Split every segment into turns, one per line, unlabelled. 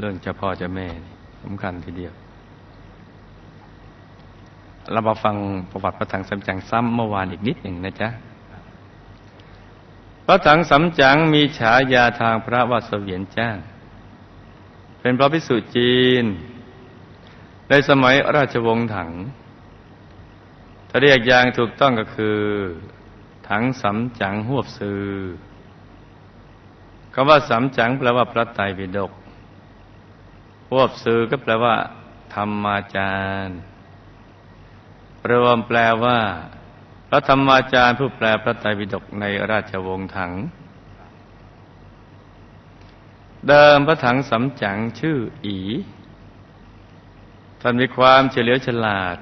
เรื่องเจ้าพ่อเจ้าแม่สำคัญทีเดียว เรามาฟังประวัติพระถังสำจังซ้ำเมื่อวานอีกนิดหนึ่งนะจ๊ะ พระถังสำจังมีฉายาทางพระวาสเวียนจ้าง เป็นพระพิสุจีน ในสมัยราชวงศ์ถัง ถ้าเรียกอย่างถูกต้องก็คือ ถังสำจังหวบซือคำว่าสำจังแปลว่าพระไตรปิฎก หวบซือก็แปลว่า ธรรมาจารย์รวมแปลว่า พระธรรมาจารย์ผู้แปลพระไตรปิฎกในราชวงศ์ถัง เดิมพระถังสำจังชื่ออี ท่านมีความเฉลียวฉลาด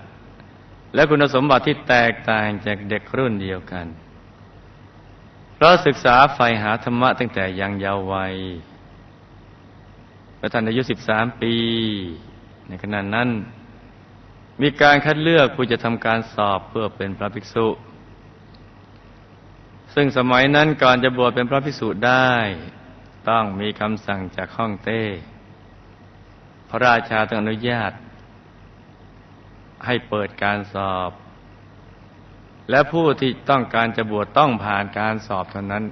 และคุณสมบัติที่แตกต่างจากเด็กรุ่นเดียวกัน เพราะศึกษาใฝ่หาธรรมะตั้งแต่ยังเยาว์วัย พระท่านอายุ 13 ปี ในขณะนั้น มีการคัดเลือกผู้จะทำการสอบเพื่อเป็นพระภิกษุ ซึ่งสมัยนั้นก่อนจะบวชเป็นพระภิกษุได้ ต้องมีคำสั่งจากห้องเต้ พระราชาต้องอนุญาต ให้เปิดการสอบ และผู้ที่ต้องการจะบวชต้องผ่านการสอบเท่านั้น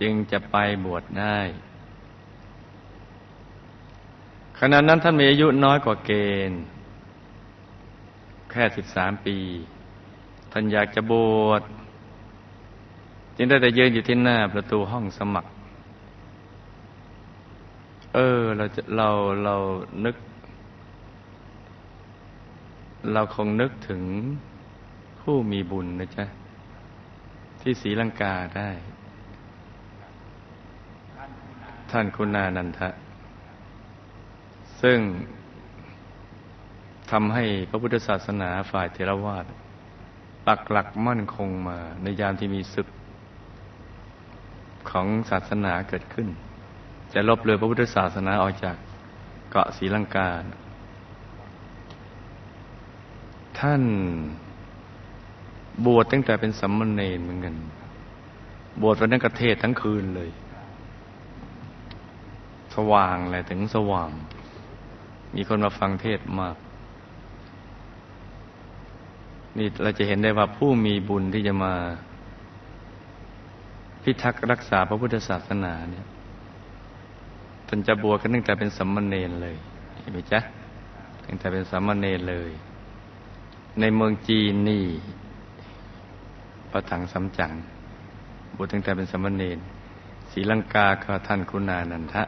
จึงจะไปบวชได้ ขณะนั้นท่านมีอายุน้อยกว่าเกณฑ์ แค่สิบสามปี ท่านอยากจะบวชจึงได้แต่ยืนอยู่ที่หน้าประตูห้องสมัคร เออเราจะเราเรานึก เราคงนึกถึงผู้มีบุญนะจ๊ะ ที่ศรีลังกาได้ ท่านคุณานันทะ ซึ่งทำให้พระพุทธศาสนาฝ่ายเทรวาสปักหลักมั่นคงมาในยามที่มีศึกของศาสนาเกิดขึ้น จะลบเลือพระพุทธศาสนาออกจากเกาะศรีลังกา ท่านบวชตั้งแต่เป็นสัมมเนรเหมือนกัน บวชวันนั้นกระเทศทั้งคืนเลย สว่างเลยถึงสว่าง มีคนมาฟังเทศมาก นี่เราจะเห็นได้ว่าผู้มีบุญที่จะมา พิทักษ์รักษาพระพุทธศาสนาเนี่ยท่านจะบวชกันตั้งแต่เป็นสัมมาเนรเลยเห็นไหมจ๊ะตั้งแต่เป็นสัมมาเนรเลย ในเมืองจีนนี่พระถังสำจังบวชตั้งแต่เป็นสัมมาเนรศรีลังกาก็ท่านคุณานันทะ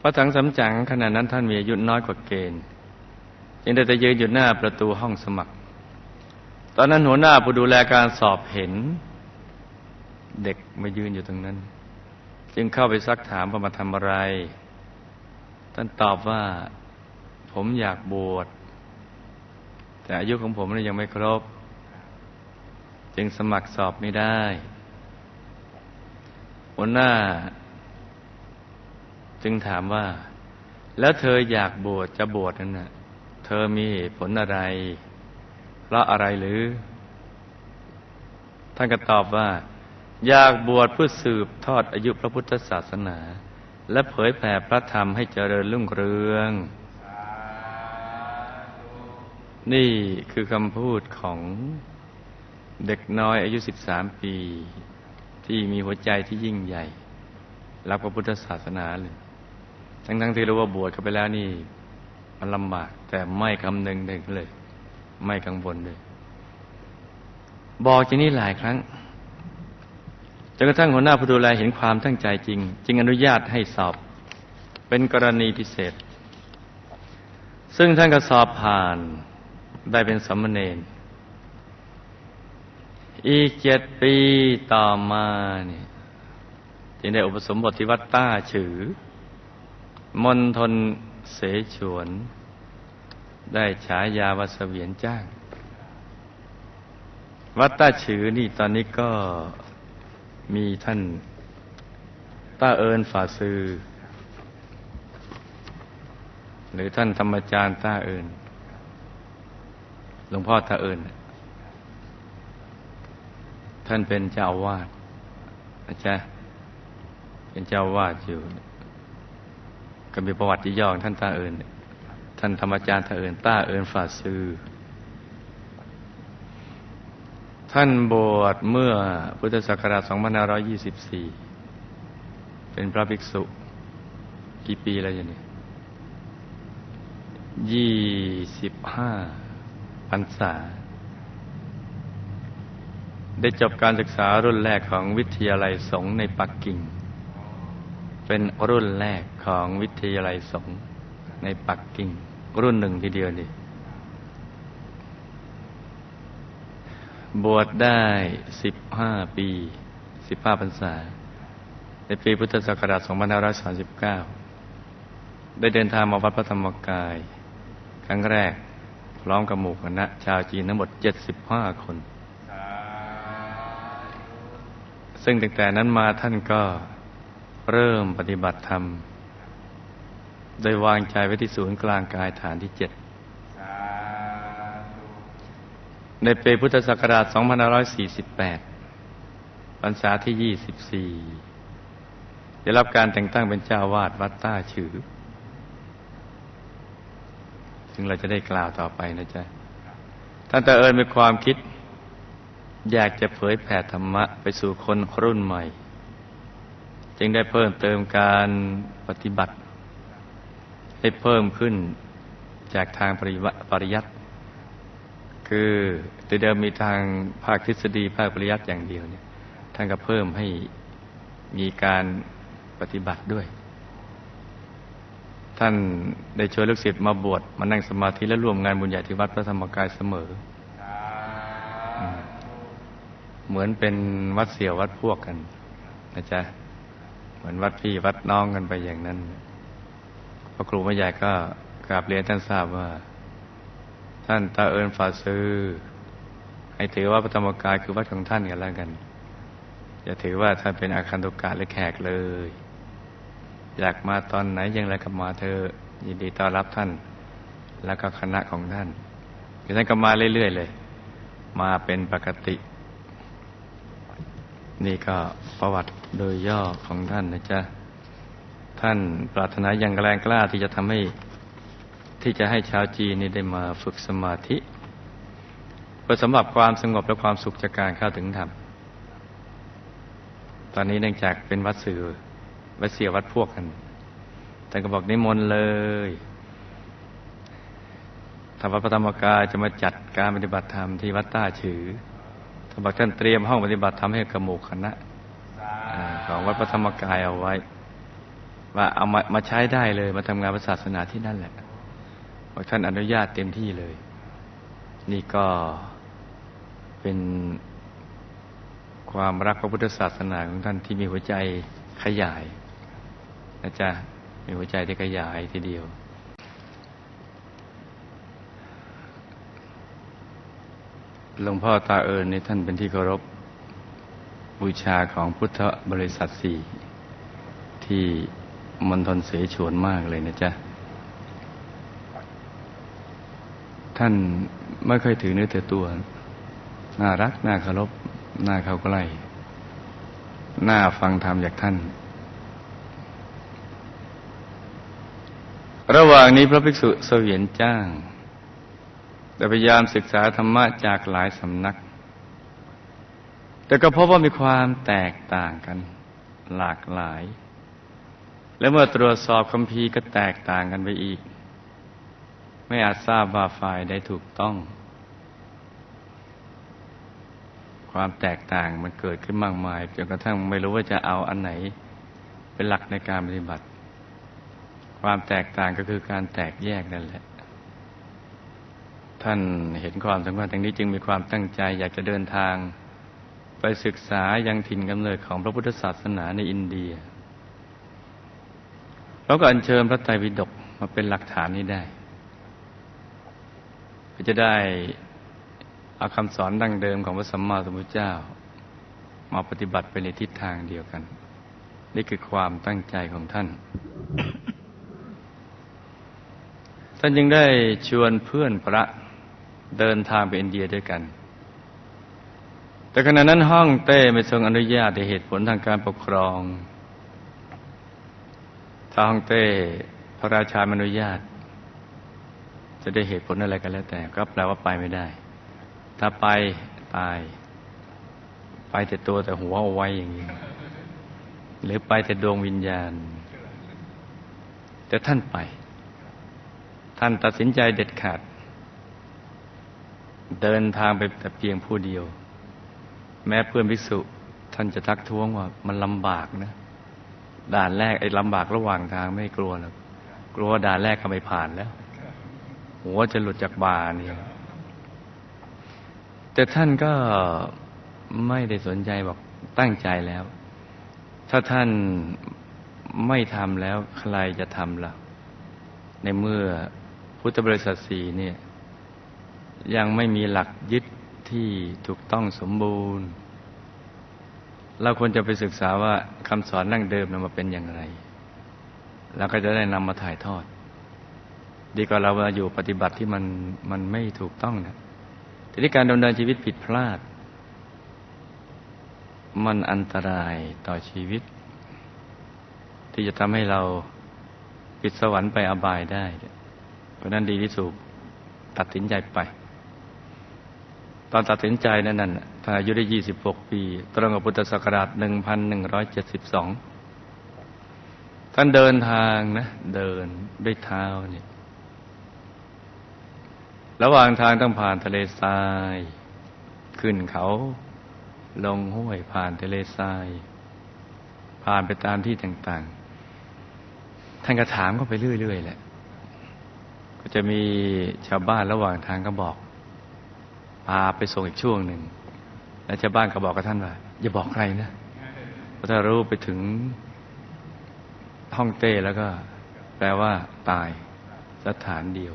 พระถังสำจังขณะนั้นท่านมีอายุน้อยกว่าเกณฑ์ยังได้แต่ยืนอยู่หน้าประตูห้องสมัคร ตอนนั้นหัวหน้าผู้ดูแลการสอบเห็น เด็กมายืนอยู่ตรงนั้น จึงเข้าไปซักถามว่ามาทำอะไร ท่านตอบว่าผมอยากบวชแต่อายุของผมยังไม่ครบ จึงสมัครสอบไม่ได้หัวหน้า จึงถามว่า แล้วเธออยากบวชจะบวชนั่นน่ะ เธอมีผลอะไร เพราะอะไรหรือ ท่านก็ตอบว่า อยากบวชเพื่อสืบทอดอายุพระพุทธศาสนา และเผยแผ่พระธรรมให้เจริญรุ่งเรือง นี่คือคำพูดของเด็กน้อยอายุ 13 ปี ที่มีหัวใจที่ยิ่งใหญ่ รับพระพุทธศาสนาเลย ทั้งๆที่รู้ว่าบวชเข้าไปแล้วนี่มันลำบาก แต่ไม่คำนึงเลย ไม่กังวลเลย บอกอย่างนี้หลายครั้งจนกระทั่งหัวหน้าผู้ดูแลเห็นความตั้งใจจริง จึงอนุญาตให้สอบ เป็นกรณีพิเศษ ซึ่งท่านก็สอบผ่านได้เป็นสมณเณรอีกเจ็ดปีต่อมาเนี่ยจึงได้อุปสมบทที่วัดต้าฉือ มณฑลเสฉวน ได้ฉายาวัสเวียนจ้าง วัดต้าฉือนี่ตอนนี้ก็มีท่านต้าเอิญฝ่าซือ หรือท่านธรรมจารย์ต้าเอิญหลวงพ่อตาเอิญท่านเป็นเจ้าอาวาสนะจ๊ะเป็นเจ้าวาดอยู่ ก็มีประวัติย่อของท่านตาเอิญท่านธรรมอาจารย์ตาเอิญต้าเอิญฝาซือท่านบวชเมื่อพุทธศักราช2524 เป็นพระภิกษุ กี่ปีแล้วอย่างนี้ยี่สิบห้าพรรษา ได้จบการศึกษารุ่นแรกของวิทยาลัยสงฆ์ในปักกิ่ง เป็นรุ่นแรกของวิทยาลัยสงฆ์ในปักกิ่ง รุ่นหนึ่งทีเดียวนี่บวชได้สิบห้าปีสิบห้าพรรษา ในปีพุทธศักราช2539 ได้เดินทางมาวัดพระธรรมกาย ครั้งแรกพร้อมกับหมู่คณะชาวจีนทั้งหมด 75 คน ซึ่งตั้งแต่นั้นมาท่านก็ เริ่มปฏิบัติธรรม โดยวางใจไว้ที่ศูนย์กลางกายฐานที่เจ็ดในปีพุทธศักราช 2548 พรรษาที่ 24 ได้รับการแต่งตั้งเป็นเจ้าวาดวัดต้าฉือ ซึ่งเราจะได้กล่าวต่อไปนะจ๊ะ ท่านตาเอิญมีความคิด อยากจะเผยแผ่ธรรมะไปสู่คนรุ่นใหม่ จึงได้เพิ่มเติมการปฏิบัติ ให้เพิ่มขึ้นจากทางปริวปริยัติคือแต่เดิมมีทางภาคทฤษฎีภาคปริยัติอย่างเดียวเนี่ยท่านก็เพิ่มให้มีการปฏิบัติด้วย ท่านได้ชวนลูกศิษย์มาบวชมานั่งสมาธิและร่วมงานบุญใหญ่ที่วัดพระธรรมกายเสมอ เหมือนเป็นวัดเสี่ยววัดพวกกันนะจ๊ะ เหมือนวัดพี่วัดน้องกันไปอย่างนั้นพระครูไม่ใหญ่ก็กราบเรียนท่านทราบว่า ท่านตาเอิญฝาซื้อ ให้ถือว่าพระธรรมกายคือวัดของท่านกันแล้วกัน อย่าถือว่าท่านเป็นอาคันตุกะหรือแขกเลย อยากมาตอนไหนอยังไรก็มาเธอยินดีต้อนรับท่าน แล้วก็คณะของท่านคือท่านก็มาเรื่อยๆเลย มาเป็นปกติ นี่ก็ประวัติโดยย่อของท่านนะจ๊ะ ท่านปรารถนาอย่างแรงกล้าที่จะทำให้ที่จะให้ชาวจีนนี่ได้มาฝึกสมาธิเพื่อสำหรับความสงบและความสุขจากการเข้าถึงธรรม ตอนนี้เนื่องจากเป็นวัดสื่อวัดเสียวัดพวกกันท่านก็บอกนิมนต์เลยถ้าวัดพระธรรมกายจะมาจัดการปฏิบัติธรรมที่วัดต้าฉือ บอกท่านเตรียมห้องปฏิบัติธรรมให้กับหมู่คณะของวัดพระธรรมกายเอาไว้ ว่าเอามามาใช้ได้เลยมาทำงานพระศาสนาที่นั่นแหละบอกท่านอนุญาตเต็มที่เลย นี่ก็เป็นความรักพระพุทธศาสนาของท่านที่มีหัวใจขยายนะจ๊ะมีหัวใจที่ขยายทีเดียว หลวงพ่อตาเอิญนี่ท่านเป็นที่เคารพบูชาของพุทธบริษัทสี่ที่มณฑลเสฉวนมากเลยนะจ๊ะ ท่านไม่ค่อยถือเนื้อถือตัว น่ารัก น่าเคารพน่าเข้าใกล้น่าฟังธรรมจากท่าน ระหว่างนี้พระภิกษุเสวียนจ้าง แต่พยายามศึกษาธรรมะจากหลายสำนัก แต่ก็พบว่ามีความแตกต่างกันหลากหลาย และเมื่อตรวจสอบคัมภีร์ก็แตกต่างกันไปอีก ไม่อาจทราบว่าฝ่ายใดถูกต้อง ความแตกต่างมันเกิดขึ้นมากมายจนกระทั่งไม่รู้ว่าจะเอาอันไหน เป็นหลักในการปฏิบัติ ความแตกต่างก็คือการแตกแยกนั่นแหละ ท่านเห็นความสำคัญตรงนี้จึงมีความตั้งใจอยากจะเดินทาง ไปศึกษายังถิ่นกำเนิดของพระพุทธศาสนาในอินเดียแล้วก็อัญเชิญพระไตรปิฎกมาเป็นหลักฐานนี้ได้ก็จะได้เอาคำสอนดั้งเดิมของพระสัมมาสัมพุทธเจ้า มาปฏิบัติไปในทิศทางเดียวกัน นี่คือความตั้งใจของท่าน ท่านยังได้ชวนเพื่อนพระ เดินทางไปอินเดียด้วยกัน แต่ขณะนั้นห้องเต้ไม่ทรงอนุญาตในเหตุผลทางการปกครอง ถ้าฮ่องเต้พระราชาอนุญาต จะได้เหตุผลอะไรกันแล้วแต่ ก็แปลว่าไปไม่ได้ ถ้าไปตาย ไปแต่ตัวแต่หัวเอาไว้อย่างนี้ หรือไปแต่ดวงวิญญาณ แต่ท่านไป ท่านตัดสินใจเด็ดขาด เดินทางไปแต่เพียงผู้เดียว แม้เพื่อนภิกษุท่านจะทักท้วงว่ามันลำบากนะ ด่านแรกไอ้ลำบากระหว่างทางไม่กลัวหรอกกลัวด่านแรกก็ไม่ผ่านแล้ว หัวจะหลุดจากบาเนี่ยแต่ท่านก็ไม่ได้สนใจบอกตั้งใจแล้ว ถ้าท่านไม่ทำแล้วใครจะทำล่ะ ในเมื่อพุทธบริษัทสีเนี่ย ยังไม่มีหลักยึดที่ถูกต้องสมบูรณ์ เราควรจะไปศึกษาว่าคำสอนนั่งเดิมนะมาเป็นอย่างไรแล้วก็จะได้นำมาถ่ายทอด ดีกว่าเราาอยู่ปฏิบัติที่มันมันไม่ถูกต้องนะทีนี้การดำเนินชีวิตผิดพลาด มันอันตรายต่อชีวิต ที่จะทำให้เราปิดสวรรค์ไปอบายได้ เพราะนั้นดีที่สุดตัดสินใจไป ตอนตัดสินใจนั้นน่ะถ้าอายุได้ 26 ปี ตรงกับพุทธศักราช 1172 ท่านเดินทางนะ เดินด้วยเท้าเนี่ย ระหว่างทางต้องผ่านทะเลทราย ขึ้นเขา ลงห้วยผ่านทะเลทราย ผ่านไปตามที่ต่างๆ ท่านก็ถามก็ไปเรื่อยๆแหละ ก็จะมีชาวบ้านระหว่างทางก็บอก พาไปส่งอีกช่วงหนึ่ง แล้วชาวบ้านก็บอกกับท่านว่า อย่าบอกใครนะพราะถ้ารู้ไปถึงห้องเต้แล้วก็ แปลว่าตายสถานเดียว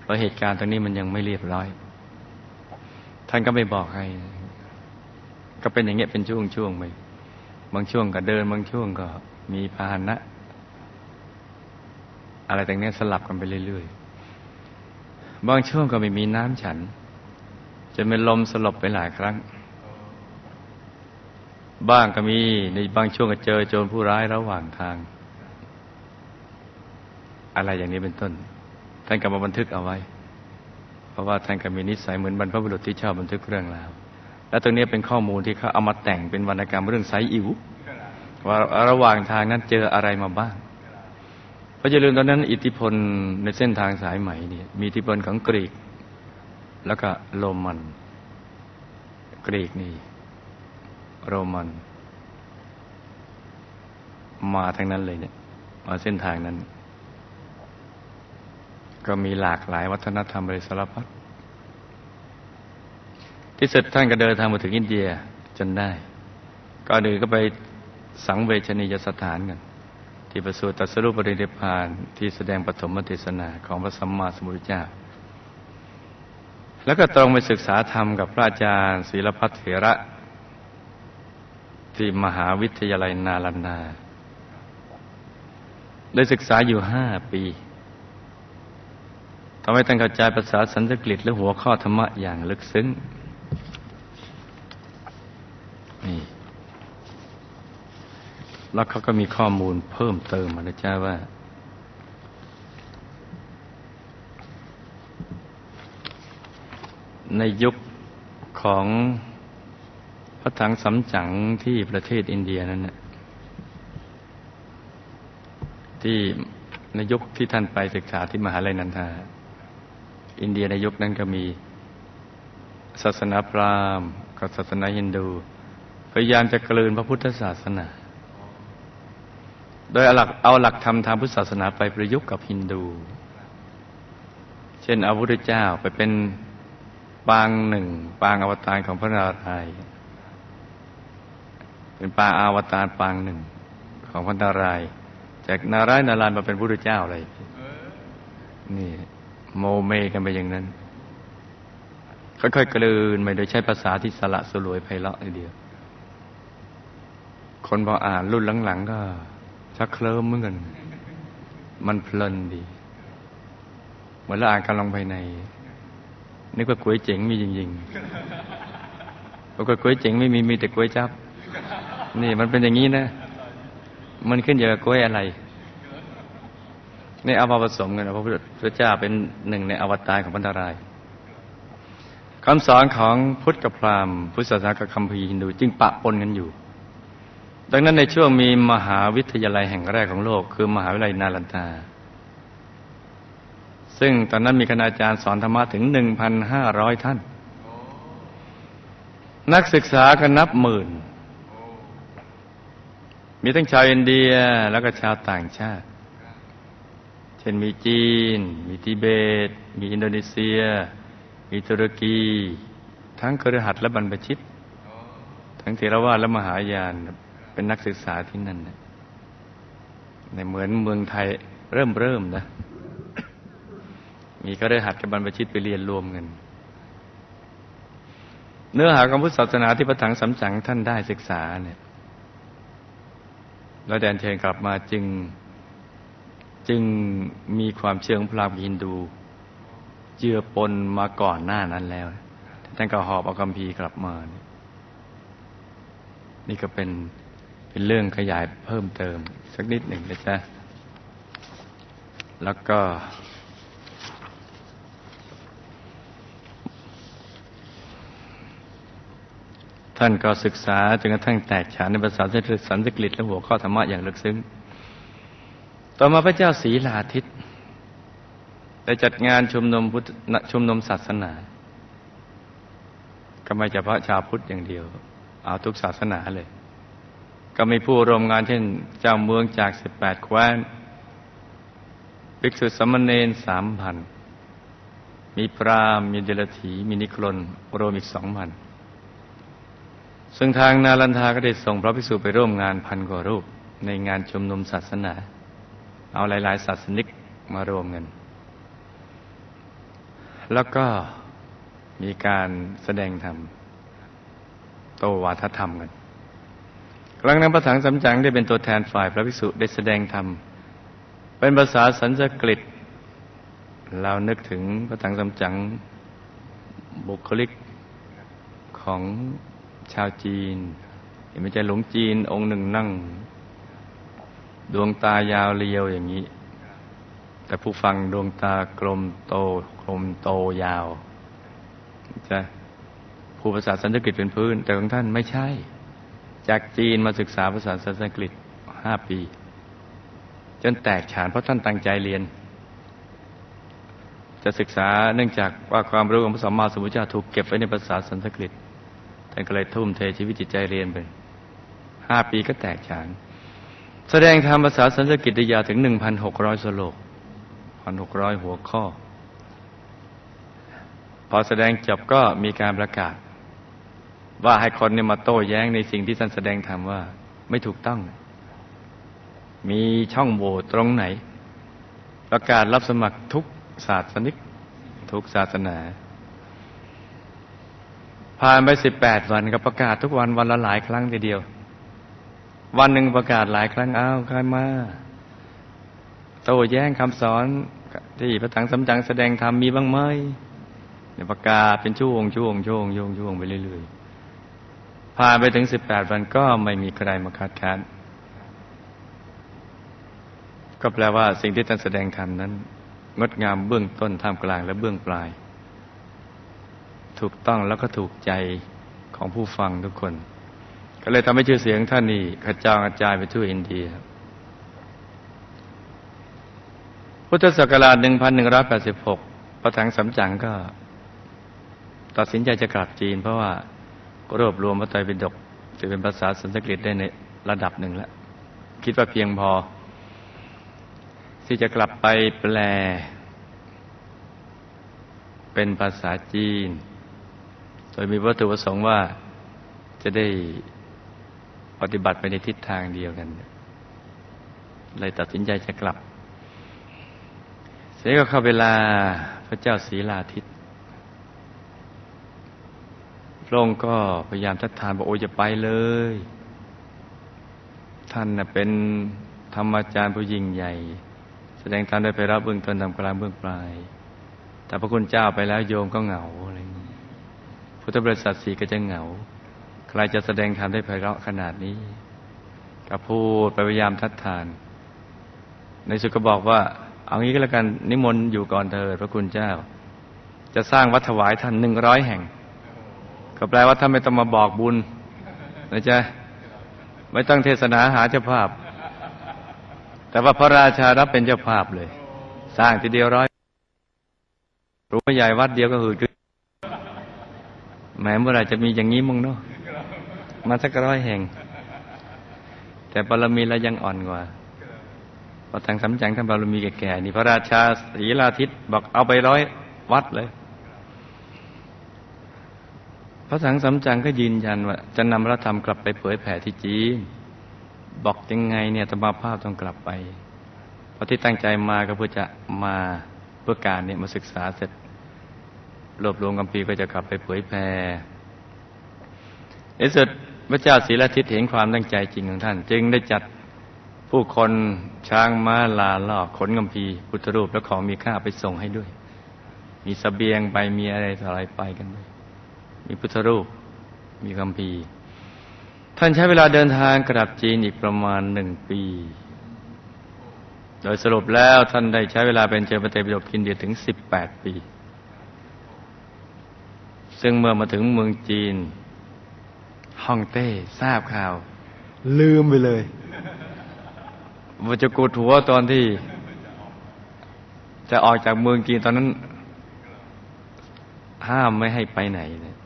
เพราะเหตุการณ์ตรงนี้มันยังไม่เรียบร้อย ท่านก็ไม่บอกใคร ก็เป็นอย่างเงี้ยเป็นช่วงช่วงไปบางช่วงก็เดิน บางช่วงก็มีพาหนะ อะไรต่างเนี้ยสลับกันไปเรื่อยๆ บางช่วงก็ไม่มีน้ำฉัน จะเป็นลมสลบไปหลายครั้ง บ้างก็มีในบางช่วงก็เจอโจรผู้ร้ายระหว่างทาง อะไรอย่างนี้เป็นต้น ท่านก็มาบันทึกเอาไว้ เพราะว่าท่านก็มีนิสัยเหมือนบรรพบุรุษที่ชอบบันทึกเรื่องราวและตรงนี้เป็นข้อมูลที่เขาเอามาแต่งเป็นวรรณกรรมเรื่องไซอิ๋วว่าระหว่างทางนั้นเจออะไรมาบ้างเพราะอย่าลืมตอนนั้น อิทธิพลในเส้นทางสายไหมเนี่มีอิทธิพลของกรีก แล้วก็โรมัน กรีกนี่ โรมัน มาทั้งนั้นเลยเนี่ย มาเส้นทางนั้น ก็มีหลากหลายวัฒนธรรมบริสารพัดที่สุดท่านก็เดินทางมาถึงอินเดียจนได้ก็เดินก็ไปสังเวชนียสถานกันที่ประสูติตรัสรุปปรินิพพานที่แสดงปฐมเทศนาของพระสัมมาสัมพุทธเจ้า แล้วก็ตรงไปศึกษาธรรมกับพระอาจารย์ศิลพัฒเถระ ที่มหาวิทยาลัยนาลันนา ได้ศึกษาอยู่ห้าปีทำให้ท่านเข้าใจภาษาสันสกฤตและหัวข้อธรรมะอย่างลึกซึ้งนี่แล้วเขาก็มีข้อมูลเพิ่มเติมมานะจ๊ะว่า ในยุคของพระถังสำจั๋งที่ประเทศอินเดียนั้นนะที่ในยุคที่ท่านไปศึกษาที่มหาลัยนันทา อินเดียในยุคนั้นก็มี ศาสนาพราหมณ์กับศาสนาฮินดู พยายามจะกลืนพระพุทธศาสนา โดยเอาหลักเอาหลักธรรมทางพุทธศาสนาไปประยุกต์กับฮินดู เช่นเอาพระพุทธเจ้าไปเป็น ปางหนึ่ง ปางอวตารของพระนารายณ์เป็นปางอวตารปางหนึ่ง ของพระนารายณ์จากนารายณ์นารายณ์มาเป็นพระพุทธเจ้าอะไรนี่ โมเมกันไปอย่างนั้นค่อยๆกลืนไปโดยใช้ภาษาที่สละสลวยไพเราะเดียว คนพออ่านรุ่นหลังๆ ก็ ชักเคลิ้มเหมือนกัน มันเพลินดี เหมือนเราอ่านการลองภายใน นึกว่าก๋วยเจ๋งมีจริงๆปรากฏก๋วยเจ๋งไม่มีมีแต่ก๋วยจับ นี่มันเป็นอย่างนี้นะ มันขึ้นอยู่กับก๋วยอะไรในเอามาผสมกันพระพุทธเจ้าเป็นหนึ่งในอวตารของพันธรายคำสอนของพุทธกับพราหมณ์พุทธศาสนากับคัมภีร์ฮินดูจึงปะปนกันอยู่ ดังนั้นในช่วงมีมหาวิทยาลัยแห่งแรกของโลก คือมหาวิทยาลัยนาลันทา ซึ่งตอนนั้นมีคณาจารย์สอนธรรมะถึง 1,500 ท่าน นักศึกษาก็นับหมื่น มีทั้งชาวอินเดียแล้วก็ชาวต่างชาติ เช่นมีจีน มีทิเบต มีอินโดนีเซีย มีตุรกี ทั้งคฤหัสและบรรพชิต ทั้งเทรวาสและมหายานเป็นนักศึกษาที่นั่นนะในเหมือนเมืองไทยเริ่มเริ่มนะ มีก็ได้หัดกับบรรพชิตไปเรียนรวมกันเนื้อหาของพุทธศาสนาที่พระถังสำจังท่านได้ศึกษาเนี่ยแล้วแดนเชิญกลับมาจึง จึงมีความเชื่อของพราหมณ์ฮินดู เจือปนมาก่อนหน้านั้นแล้วท่านก็หอบเอาคัมภีกลับมานี่นี่ก็เป็นเป็นเรื่องขยายเพิ่มเติม สักนิดหนึ่งนะจ๊ะแล้วก็ ท่านก็ศึกษาจนกระทั่งแตกฉานในภาษาสันสกฤตและหัวข้อธรรมะอย่างลึกซึ้ง ต่อมาพระเจ้าศรีลาทิตได้จัดงานชุมนุมพุทธชุมนุมศาสนา ก็ไม่เฉพาะชาวพุทธอย่างเดียว เอาทุกศาสนาเลย ก็มีผู้ร่วมงานเช่น เจ้าเมืองจากสิบแปดแคว้นภิกษุสามเณรสามพันมีพราหมณ์มีเดลถีมีนิครนรวมอีกสองพัน ซึ่งทางนาลันทาก็ได้ส่งพระภิกษุไปร่วมงานพันกว่ารูปในงานชุมนุมศาสนา เอาหลาย ๆ ศาสนิกมารวมกันแล้วก็มีการแสดงธรรม โตวาทธรรมกัน ครั้งนั้นพระถังสำจังได้เป็นตัวแทนฝ่ายพระภิกษุได้แสดงธรรม เป็นภาษาสันสกฤต เรานึกถึงพระถังสำจังบุคลิกของ ชาวจีน เห็นไม่ใช่หลวงจีนองค์หนึ่งนั่ง ดวงตายาวเรียวอย่างนี้ แต่ผู้ฟังดวงตากลมโตกลมโตยาวจะผู้ภาษาสันสกฤตเป็นพื้น แต่ของท่านไม่ใช่ จากจีนมาศึกษาภาษาสันสกฤตห้าปี จนแตกฉานเพราะท่านตั้งใจเรียน จะศึกษาเนื่องจากว่าความรู้ของพระสัมมาสัมพุทธเจ้าถูกเก็บไว้ในภาษาสันสกฤต ท่านก็เลยทุ่มเทชีวิตจิตใจเรียนไปห้าปีก็แตกฉาน แสดงธรรมภาษาสันสกฤตยาวถึงหนึ่งพันหกร้อยสโลกพันหกร้อยหัวข้อ พอแสดงจบก็มีการประกาศ ว่าให้คนเนี่ยมาโต้แย้งในสิ่งที่ท่านแสดงธรรมว่า ไม่ถูกต้อง มีช่องโหว่ตรงไหน ประกาศรับสมัครทุกศาสนิก ทุกศาสนา ผ่านไปสิบแปดวันก็ประกาศทุกวันวันละหลายครั้งทีเดียว วันหนึ่งประกาศหลายครั้งอ้าวใครมาโต้แย้งคำสอนที่พระถังสำจังแสดงธรรมมีบ้างไหมเนี่ยประกาศเป็นช่วงช่วงช่วงช่วงช่วงไปเรื่อยๆผ่านไปถึงสิบแปดวันก็ไม่มีใครมาคัดค้านก็แปลว่าสิ่งที่ท่านแสดงธรรมนั้น งดงามเบื้องต้นท่ามกลางและเบื้องปลาย ถูกต้องแล้วก็ถูกใจของผู้ฟังทุกคน ก็เลยทำให้ชื่อเสียงท่านนี่กระจายกระจายไปทั่วอินเดีย พุทธศักราช 1186 พระถังสำจังก็ ตัดสินใจจะกลับจีน เพราะว่ารวบรวมพระไตรปิฎกจะเป็นภาษาสันสกฤตได้ในระดับหนึ่งแล้ว คิดว่าเพียงพอ ที่จะกลับไปแปล เป็นภาษาจีน โดยมีวัตถุประสงค์ว่าจะได้ปฏิบัติไปในทิศทางเดียวกัน เลยตัดสินใจจะกลับ เสร็จก็เข้าเวลาพระเจ้าศรีลาทิตพระองค์ก็พยายามทัดทานบอกโอ้จะไปเลย ท่านนะเป็นธรรมอาจารย์ผู้ยิ่งใหญ่ แสดงธรรมได้ไปรับเบื้องต้นทำกลางเบื้องปลาย แต่พระคุณเจ้าไปแล้วโยมก็เหงาอะไร พุทธบริษัทสีก็จะเหงา ใครจะแสดงธรรมได้ไพเราะขนาดนี้ ก็พูดไปพยายามทัดทาน ในสุดก็บอกว่า เอางี้ก็แล้วกันนิมนต์อยู่ก่อนเถิดพระคุณเจ้า จะสร้างวัดถวายท่านหนึ่งร้อยแห่ง ก็แปลว่าท่านไม่ต้องมาบอกบุญนะจ๊ะไม่ต้องเทศนาหาเจ้าภาพ แต่ว่าพระราชารับเป็นเจ้าภาพเลย สร้างทีเดียวร้อยรู้ใหญ่วัดเดียวก็หืดขึ้น แหมเมื่อไหร่จะมีอย่างนี้มึงเนาะมาสักร้อยแห่ง แต่บารมีเรายังอ่อนกว่าพอทางสำจังท่านบารมีแก่ๆนี่พระราชาศรีลาทิตบอกเอาไปร้อยวัดเลยพระสังสำจังก็ยืนยันว่า จะนำพระธรรมกลับไปเผยแผ่ที่จีน บอกยังไงเนี่ยธรรมภาพต้องกลับไป เพราะที่ตั้งใจมาก็เพื่อจะมาเพื่อการเนี่ยมาศึกษาเสร็จ รวบรวมคำพีก็จะกลับไปเผยแผ่ในสุดพระเจ้าศรีลทิตเห็นความตั้งใจจริงของท่าน จึงได้จัดผู้คนช้างม้าลาล่อขนคำพีพุทธรูปและของมีค่าไปส่งให้ด้วย มีสเสบียงไปมีอะไรต่ออะไรไปกันด้วย มีพุทธรูปมีคำพีท่านใช้เวลาเดินทางกลับจีนอีกประมาณหนึ่งปี โดยสรุปแล้วท่านได้ใช้เวลาเป็นเจอพระเตปิฎกินเดียถึงสิบแปดปี ซึ่งเมื่อมาถึงเมืองจีนฮ่องเต้ทราบข่าว ลืมไปเลยว่าจะกดหัวตอนที่ จะออกจากเมืองจีนตอนนั้น ห้ามไม่ให้ไปไหนเนี่ย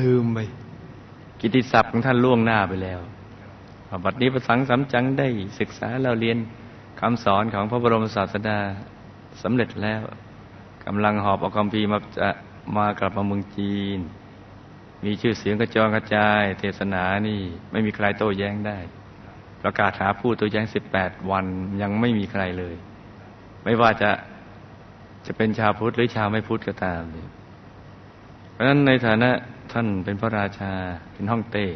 ลืมไปกิตติศัพท์ของท่านล่วงหน้าไปแล้วบัดนี้พระสังสำจังได้ศึกษาเราเรียนคำสอนของพระบรมศาสดาสำเร็จแล้วกำลังหอบเอาคำพีร์มาจะ มากลับมาเมืองจีน มีชื่อเสียงกระจรกระจาย เทศนานี่ไม่มีใครโต้แย้งได้ ประกาศหาผู้โต้แย้งสิบแปดวันยังไม่มีใครเลย ไม่ว่าจะจะเป็นชาวพุทธหรือชาวไม่พุทธก็ตามเพราะฉะนั้นในฐานะท่านเป็นพระราชาเป็นห้องเต้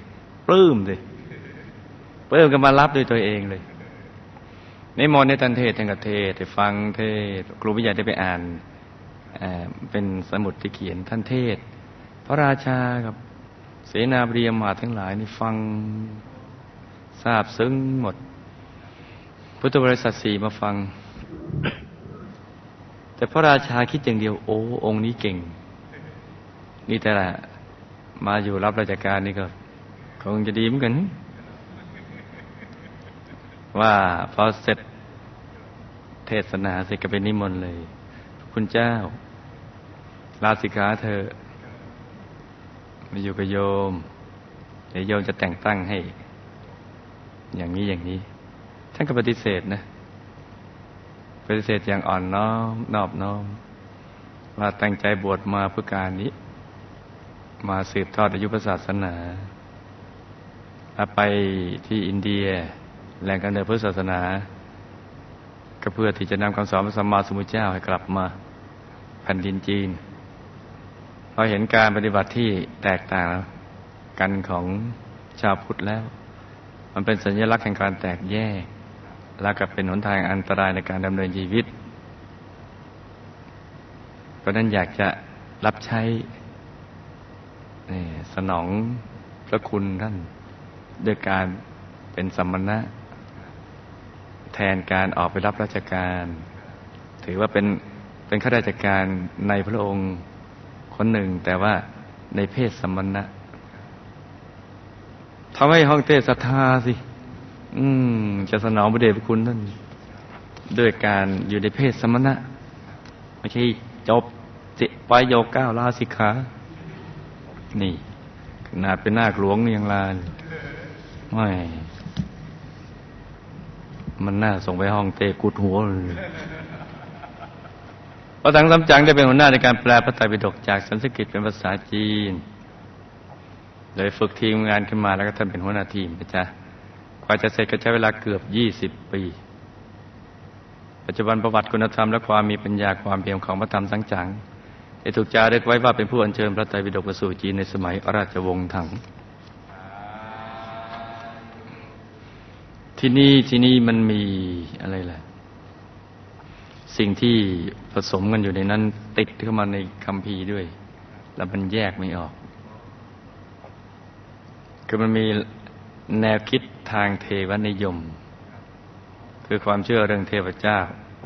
ปลื้มเลยปลื้มก็มารับด้วยตัวเองเลยในมนในตันเทศท่านกเทศได้ฟังเทศครูวิยาได้ไปอ่าน เอ่อเป็นสมุดที่เขียนท่านเทศ พระราชากับเสนาบดีอำมาทั้งหลายนี่ฟังทราบซึ้งหมด พุทธบริษัทสี่มาฟัง แต่พระราชาคิดอย่างเดียว โอ้ องค์นี้เก่ง นี่แต่ละมาอยู่รับราชการนี่ก็คงจะดีเหมือนกัน ว่าพอเสร็จเทศนาเสร็จก็เป็นนิมนต์เลย คุณเจ้า ลาสิกขาเธอมาอยู่กับโยมเดี๋ยวโยมจะแต่งตั้งให้ อย่างนี้อย่างนี้ ท่านก็ปฏิเสธนะ ปฏิเสธอย่างอ่อนน้อมนอบน้อมว่าตั้งใจบวชมาเพื่อการนี้ มาสืบทอดอายุพระศาสนาถ้าไปที่อินเดียแหล่งกำเนิดพุทธศาสนา ก็เพื่อที่จะนำคำสอนพระสัมมาสัมพุทธเจ้าให้กลับมาแผ่นดินจีน พอเห็นการปฏิบัติที่แตกต่างกันของชาวพุทธแล้ว มันเป็นสัญลักษณ์แห่งการแตกแยก และก็เป็นหนทางอันตรายในการดำเนินชีวิตเพราะนั้นอยากจะรับใช้สนองพระคุณท่านด้วยการเป็นสัมมณะ แทนการออกไปรับราชการ ถือว่าเป็นเป็นข้าราชการในพระองค์ คนหนึ่ง แต่ว่าในเพศสมณะทำให้ห้องเต้ศรัทธาสิ อืม จะสนองพระเดชพระคุณท่านด้วยการอยู่ในเพศสมณะไม่ใช่จบสิไปโยกก้าวลาสิกขานี่ขนาดเป็นนาคหลวงนี่ยังลาไม่มันน่าส่งไปห้องเตะกุดหัวเลย ระสังสำจังได้เป็นหัวหน้าในการแปลพระไตรปิฎกจากสันสกฤตเป็นภาษาจีนโดยฝึกทีมงานขึ้นมาแล้วก็ท่านเป็นหัวหน้าทีมนะจ๊ะกว่าจะเสร็จก็ใช้เวลาเกือบยี่สิบปี ปัจจุบันประวัติคุณธรรมและความมีปัญญาความเพียรของพระธรรมสังจังได้ถูกจารึกไว้ว่าเป็นผู้อัญเชิญพระไตรปิฎกมาสู่จีนในสมัยราชวงศ์ถัง ที่นี่ที่นี่มันมีอะไรล่ะ สิ่งที่ผสมกันอยู่ในนั้น ติดเข้ามาในคัมภีด้วย แล้วมันแยกไม่ออก คือมันมีแนวคิดทางเทวนิยม คือความเชื่อเรื่องเทพเจ้า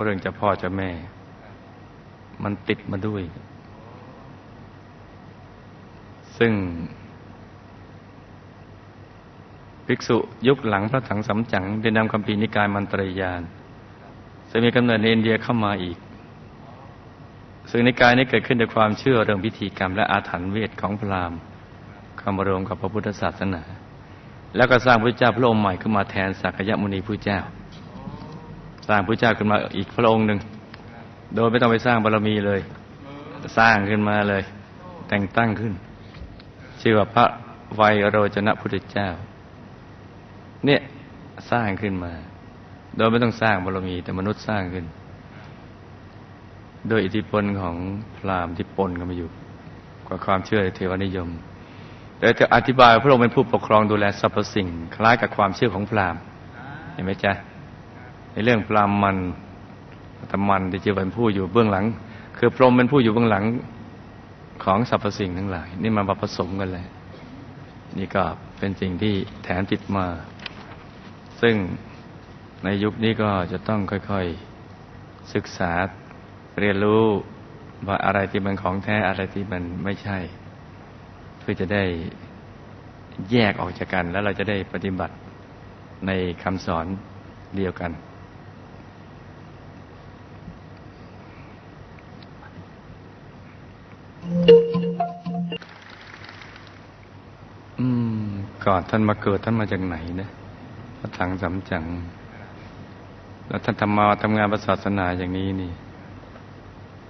เรื่องเจ้าพ่อเจ้าแม่ มันติดมาด้วย ซึ่งภิกษุยุคหลังพระถังสำจั๋งได้นำคำพีนิกายมันตรยาน ซึ่งมีกำเนิดในอินเดียเข้ามาอีก ซึ่งในกายนี้เกิดขึ้นจากความเชื่อเรื่องพิธีกรรม และอาถรรพ์เวทของพราหมณ์เข้ามารวมกับพระพุทธศาสนา แล้วก็สร้างพระเจ้าพระองค์ใหม่ขึ้นมาแทนสักยมุนีผู้เจ้า สร้างพระเจ้าขึ้นมาอีกพระองค์หนึ่งโดยไม่ต้องไปสร้างบารมีเลย สร้างขึ้นมาเลย แต่งตั้งขึ้น ชื่อว่าพระไวยโรจนะพุทธเจ้า เนี่ยสร้างขึ้นมา โดยไม่ต้องสร้างบารมีแต่มนุษย์สร้างขึ้น โดยอิทธิพลของพราหมณ์ที่ปนกันมาอยู่กับความเชื่อเทวนิยม แต่จะอธิบายพระองค์เป็นผู้ปกครองดูแลสรรพสิ่ง คล้ายกับความเชื่อของพราหมณ์เห็นไหมจ๊ะในเรื่องพราหมณ์มันธรรมันที่จะเป็นผู้อยู่เบื้องหลัง คือพรหมเป็นผู้อยู่เบื้องหลังของสรรพสิ่งทั้งหลาย นี่มันมาผสมกันเลยนี่ก็เป็นสิ่งที่แถมติดมา ซึ่ง ในยุคนี้ก็จะต้องค่อยๆ ศึกษาเรียนรู้ว่าอะไรที่มันของแท้อะไรที่มันไม่ใช่ เพื่อจะได้แยกออกจากกัน แล้วเราจะได้ปฏิบัติในคำสอนเดียวกัน อืม ก่อนท่านมาเกิดท่านมาจากไหนนะพระถังสำจัง แล้วท่านทำมาทำงานศาสนาอย่างนี้นี่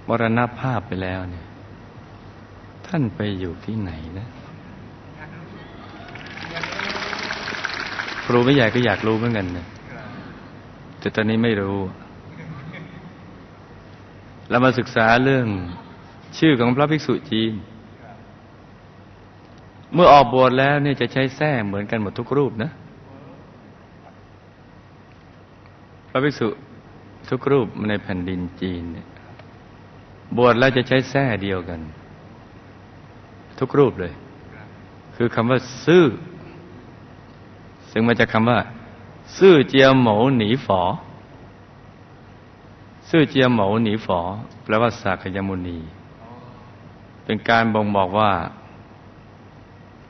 มรณภาพไปแล้วเนี่ย ท่านไปอยู่ที่ไหนนะครูไม่ใหญ่ก็อยากรู้เหมือนกันนะแต่ตอนนี้ไม่รู้ เรามาศึกษาเรื่องชื่อของพระภิกษุจีน เมื่อออกบวชแล้วเนี่ยจะใช้แท้เหมือนกันหมดทุกรูปนะ พระภิกษุทุกรูปในแผ่นดินจีนเนี่ยบวชแล้วจะใช้แท้เดียวกัน ทุกรูปเลย คือคำว่า ซื่อ ซึ่งมาจากคำว่า ซื่อเจียเหมาหนีฝอ ซื่อเจียเหมาหนีฝอ แปลว่าสากยมุนี เป็นการบ่งบอกว่า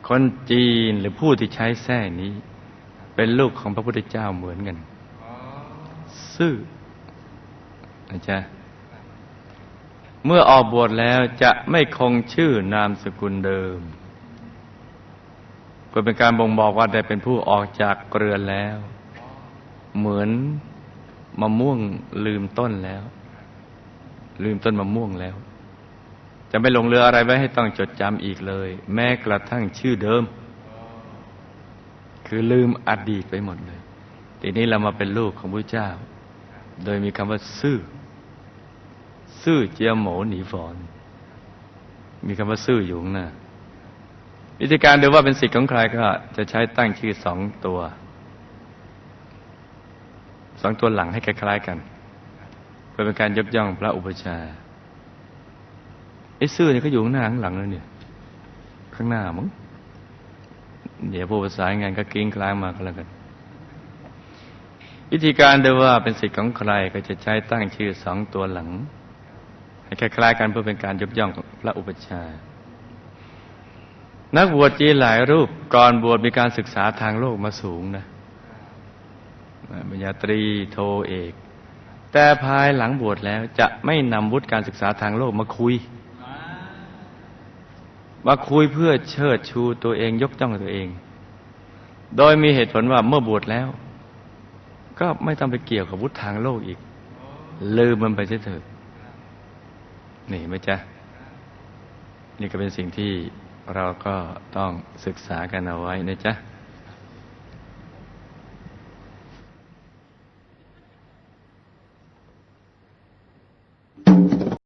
คนจีนหรือผู้ที่ใช้แท้นี้ เป็นลูกของพระพุทธเจ้าเหมือนกัน ซื่อนะจ๊ะเมื่อออกบวชแล้วจะไม่คงชื่อนามสกุลเดิมเพื่อเป็นการบ่งบอกว่าได้เป็นผู้ออกจากเกลือนแล้ว เหมือนมะม่วงลืมต้นแล้ว ลืมต้นมะม่วงแล้ว จะไม่หลงเรืออะไรไว้ให้ต้องจดจำอีกเลย แม้กระทั่งชื่อเดิม คือลืมอดีตไปหมดเลย ทีนี้เรามาเป็นลูกของพระเจ้า โดยมีคำว่าซื่อ ซื่อเจียมโหมหนีฝอน มีคำว่าซื่ออยู่ข้างหน้าวิธีการดูว่าเป็นสิทธิ์ของใครก็จะใช้ตั้งชื่อสองตัว สองตัวหลังให้คล้ายๆกัน เพื่อเป็นการยกย่องพระอุปชาไอ้ซื่อเนี่ยเขาอยู่ข้างหน้าข้างหลังแล้วเนี่ย ข้างหน้ามั้งเดี๋ยวผู้ภาษานงานก็กิ้งกลางมาก็แล้วกัน วิธีการดูว่าเป็นสิทธิ์ของใครก็จะใช้ตั้งชื่อสองตัวหลัง ให้คล้ายๆกันเพื่อเป็นการยกย่องพระอุปชา นักบวชจีหลายรูปก่อนบวชมีการศึกษาทางโลกมาสูงนะปริญญาตรีโทเอก แต่ภายหลังบวชแล้วจะไม่นำวุฒิการศึกษาทางโลกมาคุย มาคุยเพื่อเชิดชูตัวเองยกย่องตัวเอง โดยมีเหตุผลว่าเมื่อบวชแล้ว ก็ไม่ต้องไปเกี่ยวกับวุฒิทางโลกอีก ลืมมันไปเถิดนี่ไหมจ๊ะ นี่ก็เป็นสิ่งที่เราก็ต้องศึกษากันเอาไว้นะจ๊ะ